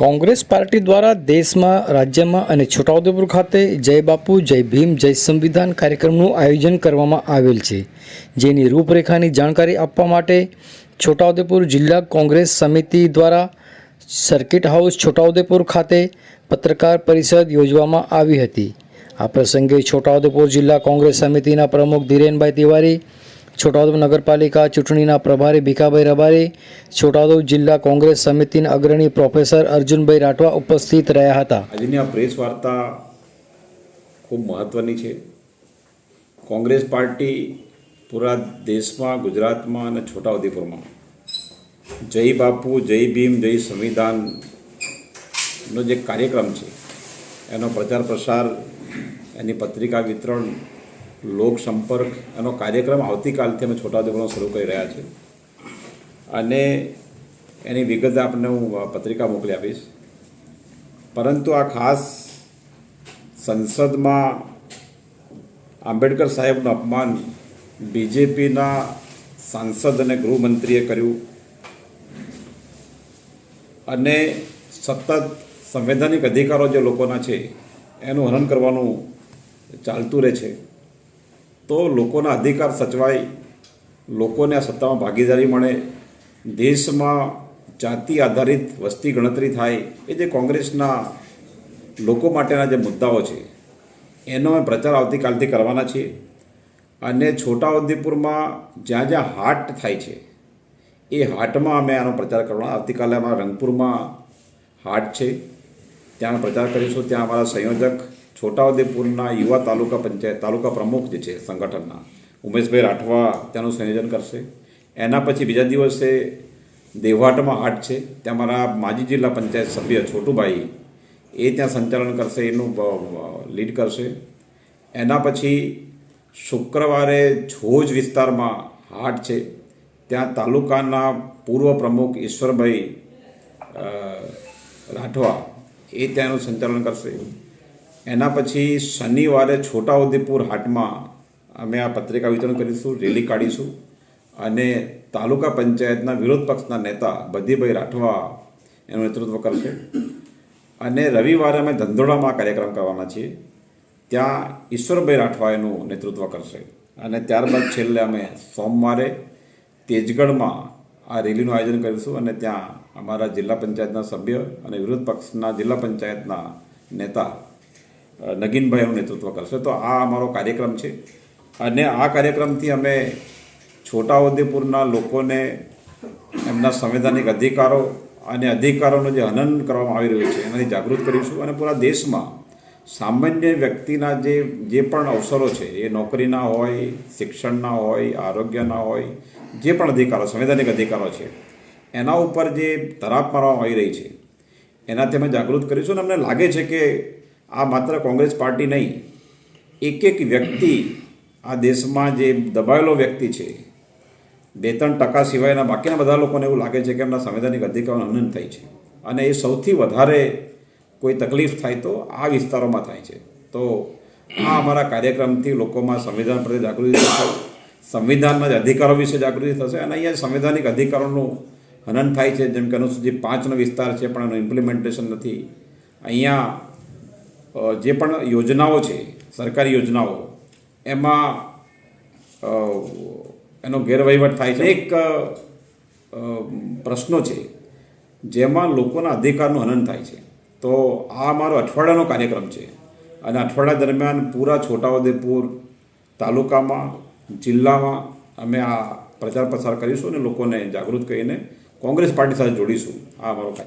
Congress party દ્વારા દેશમાં, રાજ્યમાં અને છોટાઉદેપુર ખાતે જય બાપુ, જય ભીમ, જય સંવિધાન કાર્યક્રમનું આયોજન કરવામાં આવેલ છે, જેની રૂપરેખાની જાણકારી આપવા માટે છોટાઉદેપુર જિલ્લા કોંગ્રેસ સમિતિ દ્વારા સર્કિટ હાઉસ છોટાઉદેપુર ખાતે પત્રકાર પરિષદ યોજવામાં આવી હતી. આ પ્રસંગે છોટાઉદેપુર જિલ્લા કોંગ્રેસ સમિતિના પ્રમુખ ધીરેનભાઈ તિવારી છોટાઉદેપુર નગરપાલિકા ચૂંટણીના પ્રભારી ભીખાભાઈ રબારી, છોટાઉદેપુર જિલ્લા કોંગ્રેસ સમિતિના અગ્રણી પ્રોફેસર અર્જુનભાઈ રાઠવા ઉપસ્થિત રહ્યા હતા. આજની આ પ્રેસ વાર્તા ખૂબ મહત્ત્વની છે. કોંગ્રેસ પાર્ટી પૂરા દેશમાં, ગુજરાતમાં અને છોટાઉદેપુરમાં જય બાપુ, જય ભીમ, જય સંવિધાનનો જે કાર્યક્રમ છે, એનો પ્રચાર પ્રસાર એની પત્રિકા વિતરણ લોક સંપર્ક એનો કાર્યક્રમ આવતીકાલથી અમે છોટાઉદેપુરમાં શરૂ કરી રહ્યા છીએ. અને એની વિગત આપને હું પત્રિકા મોકલી આપીશ. પરંતુ આ ખાસ સંસદમાં આંબેડકર સાહેબનું અપમાન બીજેપીના સાંસદ અને ગૃહમંત્રીએ કર્યું. અને સતત સંવૈધાનિક અધિકારો જે લોકોના છે, એનું હનન કરવાનું ચાલતું રહે છે. તો લોકોના અધિકાર સચવાય, લોકોને આ સત્તામાં ભાગીદારી મળે, દેશમાં જાતિ આધારિત વસ્તી ગણતરી થાય, એ જે કોંગ્રેસના લોકો માટેના જે મુદ્દાઓ છે, એનો અમે પ્રચાર આવતીકાલથી કરવાના છીએ. અને છોટાઉદેપુરમાં જ્યાં જ્યાં હાટ થાય છે, એ હાટમાં અમે આનો પ્રચાર કરવાનો. આવતીકાલે અમારા રંગપુરમાં હાટ છે, ત્યાં પ્રચાર કરીશું. ત્યાં અમારા સંયોજક છોટાઉદેપુરના યુવા તાલુકા પંચાયત, તાલુકા પ્રમુખ જે છે સંગઠનના, ઉમેશભાઈ રાઠવા ત્યાંનું સંયોજન કરશે. એના પછી બીજા દિવસે દેવાટમાં હાટ છે. ત્યાં મારા માજી જિલ્લા પંચાયત સભ્ય છોટુભાઈ એ ત્યાં સંચાલન કરશે, એનું લીડ કરશે. એના પછી શુક્રવારે જોજ વિસ્તારમાં હાટ છે. ત્યાં તાલુકાના પૂર્વ પ્રમુખ ઈશ્વરભાઈ રાઠવા એ ત્યાંનું સંચાલન કરશે. એના પછી શનિવારે છોટાઉદેપુર હાટમાં અમે આ પત્રિકા વિતરણ કરીશું, રેલી કાઢીશું અને તાલુકા પંચાયતના વિરોધ પક્ષના નેતા બધીભાઈ રાઠવા એનું નેતૃત્વ કરશે. અને રવિવારે અમે ધંધોળામાં કાર્યક્રમ કરવાના છીએ. ત્યાં ઈશ્વરભાઈ રાઠવા એનું નેતૃત્વ કરશે. અને ત્યારબાદ છેલ્લે અમે સોમવારે તેજગઢમાં આ રેલીનું આયોજન કરીશું અને ત્યાં અમારા જિલ્લા પંચાયતના સભ્ય અને વિરોધ પક્ષના જિલ્લા પંચાયતના નેતા અ, નગીનભાઈ એનું નેતૃત્વ કરશે. તો આ અમારો કાર્યક્રમ છે. અને આ કાર્યક્રમથી અમે છોટાઉદેપુરના લોકોને એમના સંવૈધાનિક અધિકારો અને અધિકારોનું જે હનન કરવામાં આવી રહ્યું છે એનાથી જાગૃત કરીશું. અને પૂરા દેશમાં સામાન્ય વ્યક્તિના જે જે પણ અવસરો છે એ નોકરીના હોય શિક્ષણના હોય આરોગ્યના હોય જે પણ અધિકારો સંવૈધાનિક અધિકારો છે એના ઉપર જે તરાપ મારવામાં આવી રહી છે એનાથી અમે જાગૃત કરીશું. અને અમને લાગે છે કે આ માત્ર કોંગ્રેસ પાર્ટી નહીં એક એક વ્યક્તિ આ દેશમાં જે દબાયેલો વ્યક્તિ છે બે ત્રણ ટકા સિવાયના બાકીના બધા લોકોને એવું લાગે છે કે એમના સંવૈધાનિક અધિકારોનું હનન થાય છે. અને એ સૌથી વધારે કોઈ તકલીફ થાય તો આ વિસ્તારોમાં થાય છે. તો આ અમારા કાર્યક્રમથી લોકોમાં સંવિધાન પ્રત્યે જાગૃતિ થશે સંવિધાનના જ અધિકારો વિશે જાગૃતિ થશે અને અહીંયા સંવૈધાનિક અધિકારોનું હનન થાય છે. જેમ કે અનુસૂચિત પાંચનો વિસ્તાર છે, પણ એનું ઇમ્પ્લિમેન્ટેશન નથી. અહીંયા જે પણ યોજનાઓ છે, સરકારી યોજનાઓ, એમાં એનો ગેરવહીવટ થાય છે. એક પ્રશ્નો છે, જેમાં લોકોના અધિકારનું હનન થાય છે. તો આ અમારો અઠવાડિયાનો કાર્યક્રમ છે. અને અઠવાડિયા દરમિયાન પૂરા છોટાઉદેપુર તાલુકામાં, જિલ્લામાં અમે આ પ્રચાર પ્રસાર કરીશું અને લોકોને જાગૃત કરીને કોંગ્રેસ પાર્ટી સાથે જોડીશું. આ અમારો કાર્ય